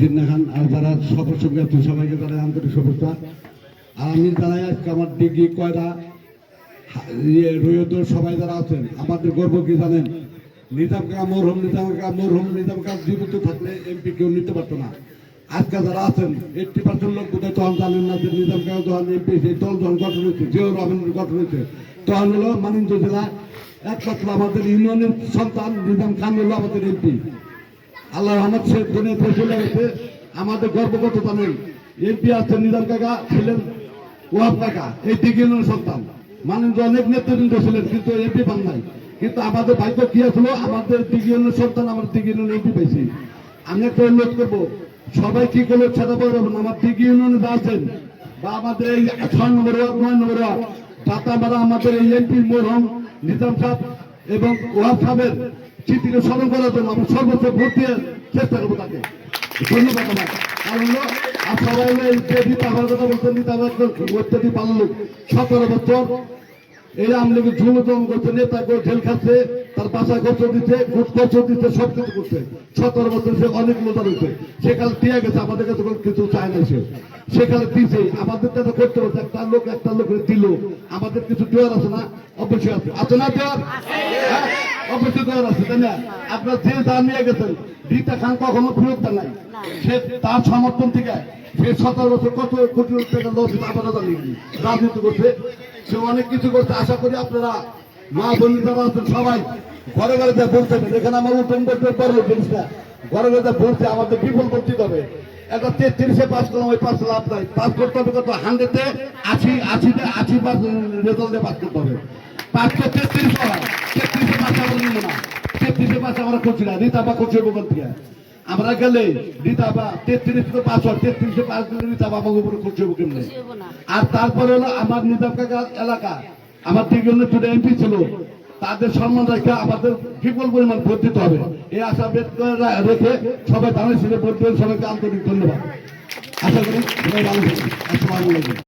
জিন্না খান, আর যারা সদস্য আছে, সবাইকে তারা আন্তরিক শুভেচ্ছা। আর আমি জানাই আজকে আমার ডিগ্রি কয়রা ইয়ে রৈয়তর সবাই যারা আছেন, আমাদের গর্ব কি জানেন? নিজাম কা মরহুম নিজাম কা মরহুম নিজাম কা জীবিত থাকলে এমপি কেউ নিতে পারতো না। আজকে যারা আছেন এইটটি পার্সেন্ট লোক বোধহয় তখন জানেন না যে নিজাম কা যখন এমপি সেই দল যখন গঠন হয়েছে জিও রহমানের গঠন হয়েছে, তখন হলো মানিন্দ জেলা একমাত্র আমাদের ইউনিয়নের সন্তান নিজাম খান হলো আমাদের এমপি আল্লাহ রহমত সে দুনিয়াতে চলে গেছে আমাদের গর্ব কত জানেন এমপি আছে নিজাম কাকা, ছিলেন ওয়াব কাকা, এই দিগিনের সন্তান মানেন অনেক নেতৃবৃন্দ ছিলেন, কিন্তু এমপি পান নাই। কিন্তু আমাদের ভাগ্য কি আসলো আমাদের দিগিনের সন্তান আমার দিগিনের এমপি পেয়েছি আমি একটা অনুরোধ করব, সবাই কি করল সেটা বলে রাখুন? আমার দিগি ইউনিয়নে আছেন। বা আমাদের এই ছয় নম্বর ওয়ার্ড, নয় নম্বর ওয়ার্ড তাতে আমরা আমাদের এই এমপি মোরহম নিজাম সাহেব এবং ওয়াব সাহেবের চিঠিকে স্মরণ করার জন্য আমরা সর্বোচ্চ ভোট দিয়ে চেষ্টা করব তাকে। ধন্যবাদ আমার কারণ আপনারা হলো এই যে হওয়ার কথা বলছেন রীতা অত্যাধি পালন সতেরো বছর এই আমলিকে ঝুলতম করছে নেতা করে জেল খাচ্ছে তার বাসা খরচ দিচ্ছে ঘুষ খরচ দিচ্ছে সব কিছু করছে। সতেরো বছর সে অনেক লোতা রয়েছে সেখানে দিয়ে গেছে আমাদের কাছে কোনো কিছু চায় না সে। সেখানে দিছে আমাদের কাছে করতে হচ্ছে একটা লোক একটা লোকের দিল। আমাদের কিছু দেওয়ার আছে না? অবশ্যই আছে। আছে না দেওয়ার? হ্যাঁ? অবশ্যই দেওয়ার আছে, তাই না? আপনার যে যা নিয়ে গেছেন রীতা খান কখনো ফেরত নাই। সে তার সমর্থন থেকে সে সতেরো বছর কত কোটি টাকা লোক আপনারা জানেন রাজনীতি করছে, সে অনেক কিছু করছে। আশা করি আপনারা মা বোন যারা আছেন সবাই ঘরে ঘরে যা বলতে এখানে আমার উঠন করতে পারল জিনিসটা ঘরে ঘরে যা বলছে, আমাদের বিফল করতে হবে। একটা তেত্রিশে পাস করলাম, ওই পাস লাভ নাই। পাস করতে হবে কত? হান্ড্রেডে আশি, আশিতে আশি পাস রেজাল্টে পাস করতে হবে। করতে তেত্রিশ আমরা নিব না তেত্রিশে পাস আমরা করছি না রীতা বা ওখান থেকে আমরা গেলে রীতা তেত্রিশ তো তেত্রিশে পাস দিলে আর তারপরে হলো আমার নিজাম এলাকা আমার দিকে টুডে এমপি ছিল তাদের সম্মান রেখে আমাদের বিপুল পরিমাণ ভোট দিতে হবে এই আশা রেখে সবাই দাঁড়িয়ে ছিল ভোট দেবেন সবাইকে আন্তরিক ধন্যবাদ আশা করি